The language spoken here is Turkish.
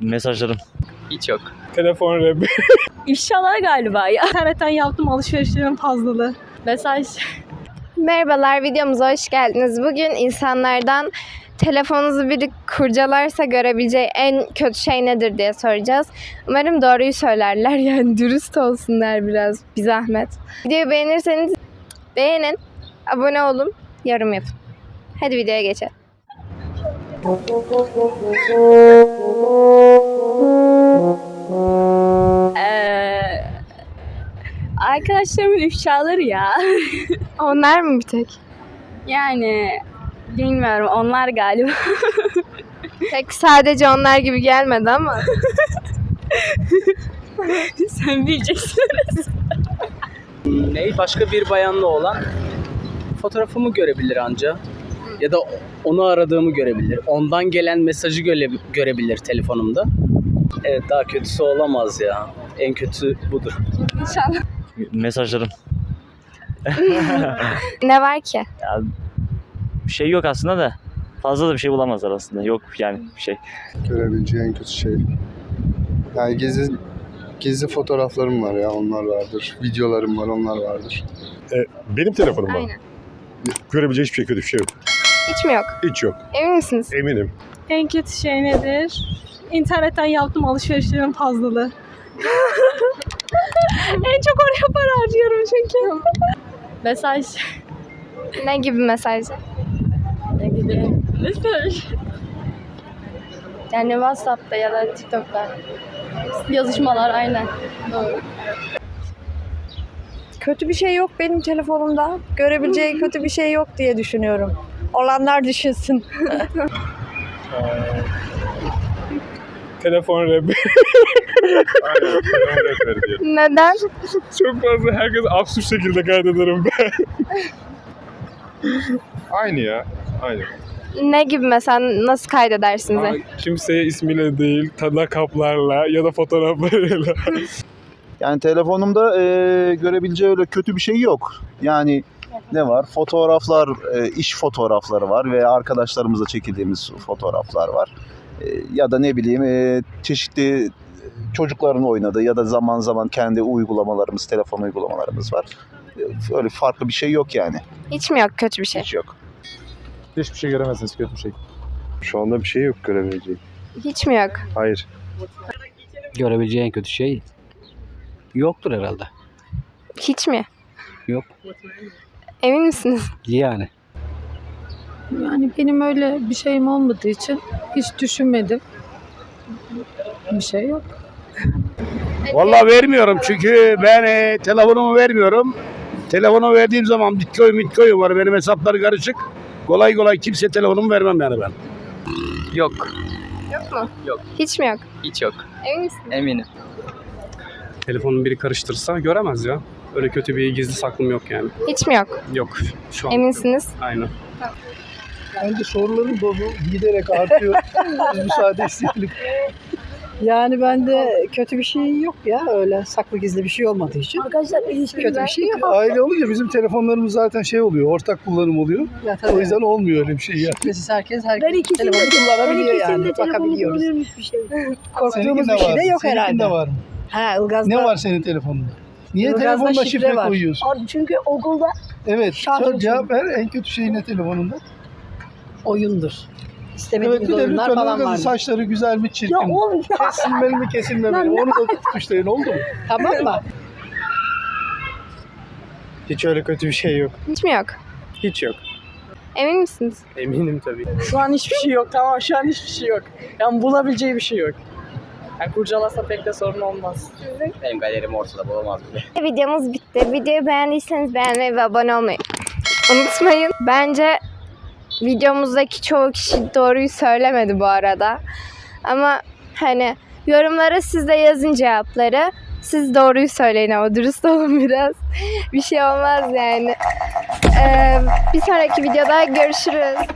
Mesajlarım. Hiç yok. Telefon rap. İfşalar galiba ya. İnternetten yaptığım alışverişlerin fazlalığı. Mesaj. Merhabalar, videomuza hoş geldiniz. Bugün insanlardan telefonunuzu biri kurcalarsa görebileceği en kötü şey nedir diye soracağız. Umarım doğruyu söylerler yani dürüst olsunlar biraz bir zahmet. Videoyu beğenirseniz beğenin, abone olun, yorum yapın. Hadi videoya geçelim. arkadaşlarımın ifşaları ya. Onlar mı bir tek? Yani bilmiyorum onlar galiba. Pek sadece onlar gibi gelmedi ama. Sen bileceksin. Ney? Başka bir bayanla olan fotoğrafımı görebilir anca. Ya da onu aradığımı görebilir. Ondan gelen mesajı göre, görebilir telefonumda. Evet daha kötüsü olamaz ya. En kötü budur. İnşallah. Mesajlarım. Ne var ki? Bir şey yok aslında da. Fazla da bir şey bulamazlar aslında. Yok yani bir şey. görebileceği en kötü şey. Yani gezi gezi fotoğraflarım var ya onlar vardır. Videolarım var onlar vardır. Benim telefonum var. Aynen. Görebileceği hiçbir şey kötü bir şey yok. Hiç mi yok? Hiç yok. Emin misiniz? Eminim. En kötü şey nedir? İnternetten yaptığım alışverişlerin fazlalığı. en çok oraya para harcıyorum çünkü. Mesaj. Ne gibi mesaj? Ne gibi? Mesaj. Yani WhatsApp'ta ya da TikTok'ta. Yazışmalar aynen. Doğru. Kötü bir şey yok benim telefonumda. Görebileceği kötü bir şey yok diye düşünüyorum. Olanlar düşünsün. Telefon rap. Aynen. Telefon rap diyor. Neden? Çok fazla herkes absürt şekilde kaydederim ben. Aynı ya. Aynı. Ne gibi mesela nasıl kaydedersiniz? Ama kimseye ismiyle değil, tadla kaplarla ya da fotoğraflarıyla. Yani telefonumda e, görebileceği öyle kötü bir şey yok. Yani ne var? Fotoğraflar, e, iş fotoğrafları var ve arkadaşlarımızla çekildiğimiz fotoğraflar var. E, ya da ne bileyim e, çeşitli çocukların oynadığı ya da zaman zaman kendi uygulamalarımız, telefon uygulamalarımız var. E, öyle farklı bir şey yok yani. Hiç mi yok kötü bir şey? Hiç yok. Hiçbir şey göremezsiniz kötü bir şey. Şu anda bir şey yok görebileceği. Hiç mi yok? Hayır. Görebileceği en kötü şey yoktur herhalde. Hiç mi? Yok. Emin misiniz? Yani. Yani benim öyle bir şeyim olmadığı için hiç düşünmedim. Bir şey yok. Vallahi vermiyorum çünkü ben e, telefonumu vermiyorum. Telefonu verdiğim zaman bitcoin bitcoin var benim hesapları karışık. Kolay kolay kimseye telefonumu vermem yani ben. Yok. Yok mu? Yok. Hiç mi yok? Hiç yok. Emin misiniz? Eminim. Telefonu biri karıştırsa göremez ya. Öyle kötü bir gizli saklım yok yani. Hiç mi yok? Yok şu an. Eminsiniz? Aynen. Bence soruların dozu giderek artıyor. Biz müsaade isteyelim. Yani bende kötü bir şey yok ya öyle saklı gizli bir şey olmadığı için. Arkadaşlar Kötü bir şey yok. Aile olunca bizim telefonlarımız zaten şey oluyor, ortak kullanım oluyor. Ya, O tabii. yüzden olmuyor öyle bir şey ya. Şifresiz herkes Ben herkes ikisini telefonu kullanabiliyor yani. Bakabiliyoruz. bir şey. Korktuğumuz bir şey de yok herhalde. Seninkinde var mı? Ha Ilgaz'da. Ne var senin telefonunda? Niye Ilgaz'da telefonda şifre şifre, var. koyuyorsun? Abi çünkü okulda Evet. Şarj Sor, cevap ver. En kötü şey ne telefonunda? Oyundur. Evet İstemediğimiz bir de oyunlar lütfen falan Ilgaz'ın var. saçları güzel mi çirkin ya mi? oğlum ya. Kesilmeli mi kesilmemeli mi? Onu da tuşlayın oldu mu? Tamam mı? Hiç öyle kötü bir şey yok. Hiç mi yok? Hiç yok. Emin misiniz? Eminim tabii. Şu an hiçbir şey yok. Tamam şu an hiçbir şey yok. Yani bulabileceği bir şey yok. Yani kurcalasa pek de sorun olmaz. Benim galerim ortada bulamaz bile. Videomuz bitti. Videoyu beğendiyseniz beğenmeyi ve abone olmayı unutmayın. Bence videomuzdaki çoğu kişi doğruyu söylemedi bu arada. Ama hani yorumlara siz de yazın cevapları. Siz doğruyu söyleyin ama dürüst olun biraz. Bir şey olmaz yani. Ee, bir sonraki videoda görüşürüz.